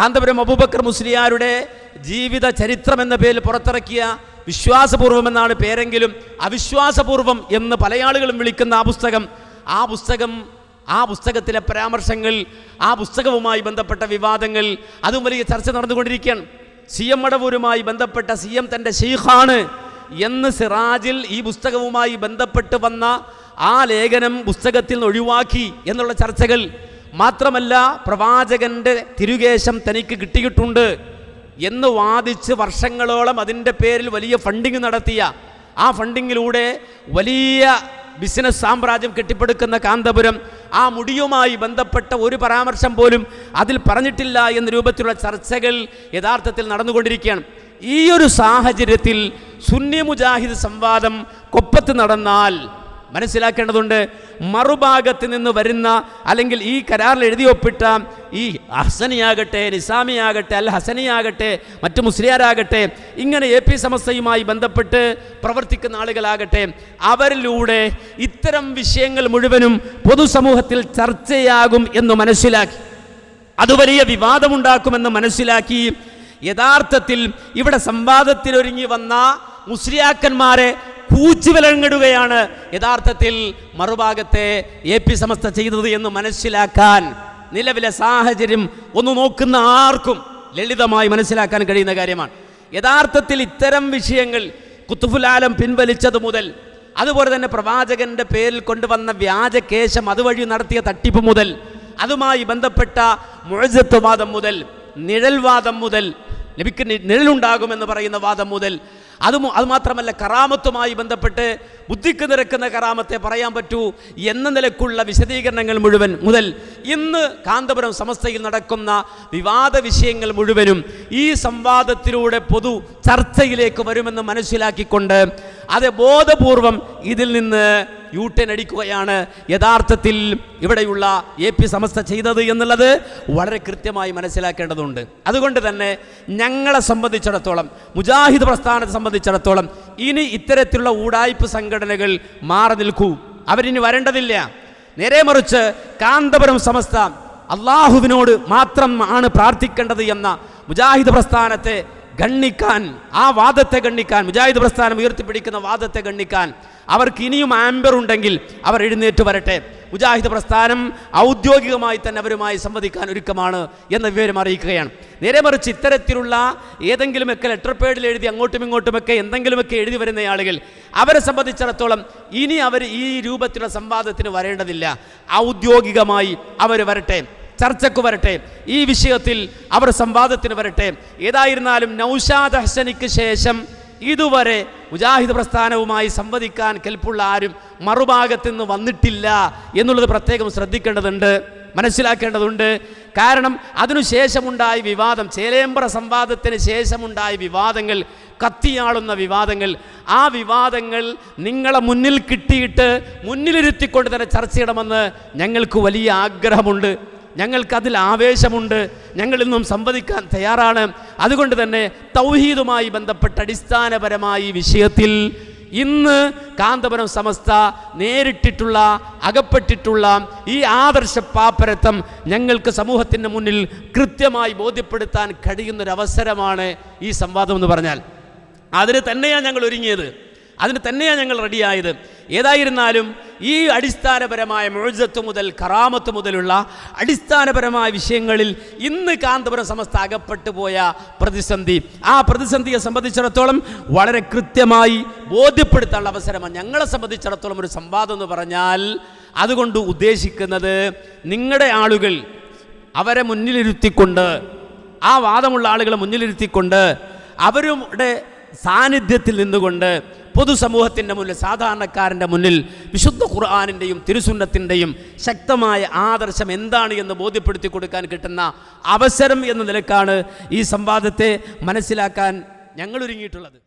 കാന്തപുരം അബൂബക്കർ മുസ്ലിയാരുടെ ജീവിത ചരിത്രം എന്ന പേരിൽ പുറത്തിറക്കിയ വിശ്വാസപൂർവം എന്നാണ് പേരെങ്കിലും അവിശ്വാസപൂർവം എന്ന് പല ആളുകളും വിളിക്കുന്ന ആ പുസ്തകം. ആ പുസ്തകം ആ പുസ്തകത്തിലെ പരാമർശങ്ങൾ ആ പുസ്തകവുമായി ബന്ധപ്പെട്ട വിവാദങ്ങൾ അതും വലിയ ചർച്ച നടന്നുകൊണ്ടിരിക്കുകയാണ്. സി എം മടവൂരുമായി ബന്ധപ്പെട്ട സി എം തന്റെ ഷെയ്ഖാണ് എന്ന് സിറാജിൽ ഈ പുസ്തകവുമായി ബന്ധപ്പെട്ട് വന്ന ആ ലേഖനം പുസ്തകത്തിൽ നിന്ന് ഒഴിവാക്കി എന്നുള്ള ചർച്ചകൾ മാത്രമല്ല പ്രവാചകന്റെ തിരുകേശം തനിക്ക് കിട്ടിയിട്ടുണ്ട് എന്ന് വാദിച്ച് വർഷങ്ങളോളം അതിന്റെ പേരിൽ വലിയ ഫണ്ടിങ് നടത്തിയ ആ ഫണ്ടിങ്ങിലൂടെ വലിയ ബിസിനസ് സാമ്രാജ്യം കെട്ടിപ്പടുക്കുന്ന കാന്തപുരം ആ മുടിയുമായി ബന്ധപ്പെട്ട ഒരു പരാമർശം പോലും അതിൽ പറഞ്ഞിട്ടില്ല എന്ന രൂപത്തിലുള്ള ചർച്ചകൾ യഥാർത്ഥത്തിൽ നടന്നുകൊണ്ടിരിക്കുകയാണ്. ഈ ഒരു സാഹചര്യത്തിൽ സുന്നി മുജാഹിദ് സംവാദം കൊപ്പത്ത് നടന്നാൽ മനസ്സിലാക്കേണ്ടതുണ്ട്. മറുഭാഗത്ത് നിന്ന് വരുന്ന അല്ലെങ്കിൽ ഈ കരാറിൽ എഴുതി ഒപ്പിട്ട ഈ ഹസനിയാകട്ടെ നിസാമിയാകട്ടെ അൽ ഹസനിയാകട്ടെ മറ്റു മുസ്ലിയാരാകട്ടെ ഇങ്ങനെ എ പി സമസ്തയുമായി ബന്ധപ്പെട്ട് പ്രവർത്തിക്കുന്ന ആളുകളാകട്ടെ അവരിലൂടെ ഇത്തരം വിഷയങ്ങൾ മുഴുവനും പൊതുസമൂഹത്തിൽ ചർച്ചയാകും എന്ന് മനസ്സിലാക്കി. അത് വലിയ വിവാദമുണ്ടാക്കുമെന്ന് മനസ്സിലാക്കി. യഥാർത്ഥത്തിൽ ഇവിടെ സംവാദത്തിലൊരുങ്ങി വന്ന മുസ്ലിയാക്കന്മാരെ കൂച്ചുവിലങ്ങിടുകയാണ് യഥാർത്ഥത്തിൽ മറുഭാഗത്തെ എ പി സമസ്ത ചെയ്തത് എന്ന് മനസ്സിലാക്കാൻ നിലവിലെ സാഹചര്യം ഒന്ന് നോക്കുന്ന ആർക്കും ലളിതമായി മനസ്സിലാക്കാൻ കഴിയുന്ന കാര്യമാണ്. യഥാർത്ഥത്തിൽ ഇത്തരം വിഷയങ്ങൾ കുത്തുഫുലാലം പിൻവലിച്ചത് മുതൽ അതുപോലെ തന്നെ പ്രവാചകന്റെ പേരിൽ കൊണ്ടുവന്ന വ്യാജകേശം അതുവഴി നടത്തിയ തട്ടിപ്പ് മുതൽ അതുമായി ബന്ധപ്പെട്ട മുഴജത്വവാദം മുതൽ നിഴൽവാദം മുതൽ നിഴലുണ്ടാകുമെന്ന് പറയുന്ന വാദം മുതൽ അത് അതുമാത്രമല്ല അത് മാത്രമല്ല കറാമത്തുമായി ബന്ധപ്പെട്ട് ബുദ്ധിക്ക് നിരക്കുന്ന കറാമത്തെ പറയാൻ പറ്റൂ എന്ന നിലക്കുള്ള വിശദീകരണങ്ങൾ മുഴുവൻ മുതൽ ഇന്ന് കാന്തപുരം സമസ്തയിൽ നടക്കുന്ന വിവാദ വിഷയങ്ങൾ മുഴുവനും ഈ സംവാദത്തിലൂടെ പൊതു ചർച്ചയിലേക്ക് വരുമെന്ന് മനസ്സിലാക്കിക്കൊണ്ട് അത് ബോധപൂർവം ഇതിൽ നിന്ന് യൂട്ടേൺ അടിക്കുകയാണ്. യഥാർത്ഥത്തിൽ ഇവിടെയുള്ള എ പി സമസ്ത ചെയ്തത് എന്നുള്ളത് വളരെ കൃത്യമായി മനസ്സിലാക്കേണ്ടതുണ്ട്. അതുകൊണ്ട് തന്നെ ഞങ്ങളെ സംബന്ധിച്ചിടത്തോളം മുജാഹിദ് പ്രസ്ഥാനത്തെ സംബന്ധിച്ചിടത്തോളം ഇനി ഇത്തരത്തിലുള്ള ഊടായ്പ സംഘടനകൾ മാറി നിൽക്കൂ. അവരിനി വരേണ്ടതില്ല. നേരെ മറിച്ച് കാന്തപുരം സമസ്ത അള്ളാഹുവിനോട് മാത്രം ആണ് പ്രാർത്ഥിക്കേണ്ടത് എന്ന മുജാഹിദ് പ്രസ്ഥാനത്തെ ഗണ്ണിക്കാൻ ആ വാദത്തെ ഗണ്ണിക്കാൻ മുജാഹിദ് പ്രസ്ഥാനം ഉയർത്തിപ്പിടിക്കുന്ന വാദത്തെ ഗണ്ണിക്കാൻ അവർക്ക് ഇനിയും ആംബർ ഉണ്ടെങ്കിൽ അവർ എഴുന്നേറ്റ് വരട്ടെ. മുജാഹിദ് പ്രസ്ഥാനം ഔദ്യോഗികമായി തന്നെ അവരുമായി സംവദിക്കാൻ ഒരുക്കമാണ് എന്ന വിവരം അറിയിക്കുകയാണ്. നേരെ മറിച്ച് ഇത്തരത്തിലുള്ള ഏതെങ്കിലുമൊക്കെ ലെറ്റർ പേഡിൽ എഴുതി അങ്ങോട്ടും ഇങ്ങോട്ടുമൊക്കെ എന്തെങ്കിലുമൊക്കെ എഴുതി വരുന്ന ആളുകൾ അവരെ സംബന്ധിച്ചിടത്തോളം ഇനി അവർ ഈ രൂപത്തിലുള്ള സംവാദത്തിന് വരേണ്ടതില്ല. ഔദ്യോഗികമായി അവർ വരട്ടെ. ചർച്ചയ്ക്ക് വരട്ടെ. ഈ വിഷയത്തിൽ അവർ സംവാദത്തിന് വരട്ടെ. ഏതായിരുന്നാലും നൗഷാദ് ഹസനിക്ക് ശേഷം ഇതുവരെ മുജാഹിദ് പ്രസ്ഥാനവുമായി സംവദിക്കാൻ കെൽപ്പുള്ള ആരും മറുഭാഗത്ത് നിന്ന് വന്നിട്ടില്ല എന്നുള്ളത് പ്രത്യേകം ശ്രദ്ധിക്കേണ്ടതുണ്ട് മനസ്സിലാക്കേണ്ടതുണ്ട്. കാരണം അതിനുശേഷമുണ്ടായ വിവാദം ചേലേമ്പ്ര സംവാദത്തിന് ശേഷമുണ്ടായ വിവാദങ്ങൾ കത്തിയാളുന്ന വിവാദങ്ങൾ ആ വിവാദങ്ങൾ നിങ്ങളെ മുന്നിൽ കിട്ടിയിട്ട് മുന്നിലിരുത്തിക്കൊണ്ട് തന്നെ ചർച്ച ചെയ്യണമെന്ന് ഞങ്ങൾക്ക് വലിയ ആഗ്രഹമുണ്ട്. ഞങ്ങൾക്കതിൽ ആവേശമുണ്ട്. ഞങ്ങൾ ഇന്നും സംവദിക്കാൻ തയ്യാറാണ്. അതുകൊണ്ട് തന്നെ തൗഹീദുമായി ബന്ധപ്പെട്ട അടിസ്ഥാനപരമായി വിഷയത്തിൽ ഇന്ന് കാന്തപുരം സമസ്ത നേരിട്ടിട്ടുള്ള അകപ്പെട്ടിട്ടുള്ള ഈ ആദർശ പാപ്പരത്വം ഞങ്ങൾക്ക് സമൂഹത്തിന്റെ മുന്നിൽ കൃത്യമായി ബോധ്യപ്പെടുത്താൻ കഴിയുന്നൊരവസരമാണ് ഈ സംവാദം എന്ന് പറഞ്ഞാൽ. അതിന് തന്നെയാണ് ഞങ്ങൾ ഒരുങ്ങിയത്. അതിന് തന്നെയാണ് ഞങ്ങൾ റെഡിയായത് ഏതായിരുന്നാലും ഈ അടിസ്ഥാനപരമായ മുഴുജത്ത് മുതൽ കറാമത്ത് മുതലുള്ള അടിസ്ഥാനപരമായ വിഷയങ്ങളിൽ ഇന്ന് കാന്തപുരം സമസ്ത അകപ്പെട്ടു പോയ പ്രതിസന്ധി. ആ പ്രതിസന്ധിയെ സംബന്ധിച്ചിടത്തോളം വളരെ കൃത്യമായി ബോധ്യപ്പെടുത്താനുള്ള അവസരമാണ്. ഞങ്ങളെ സംബന്ധിച്ചിടത്തോളം ഒരു സംവാദം എന്ന് പറഞ്ഞാൽ അതുകൊണ്ട് ഉദ്ദേശിക്കുന്നത് നിങ്ങളുടെ ആളുകൾ അവരെ മുന്നിലിരുത്തിക്കൊണ്ട് ആ വാദമുള്ള ആളുകളെ മുന്നിലിരുത്തിക്കൊണ്ട് അവരുടെ സാന്നിധ്യത്തിൽ നിന്നുകൊണ്ട് പൊതുസമൂഹത്തിന്റെ മുന്നിൽ സാധാരണക്കാരന്റെ മുന്നിൽ വിശുദ്ധ ഖുർആാനിന്റെയും തിരുസുന്നത്തിന്റെയും ശക്തമായ ആദർശം എന്താണ് എന്ന് ബോധ്യപ്പെടുത്തി കൊടുക്കാൻ കിട്ടുന്ന അവസരം എന്ന നിലക്കാണ് ഈ സംവാദത്തെ മനസ്സിലാക്കാൻ ഞങ്ങൾ ഒരുങ്ങിയിട്ടുള്ളത്.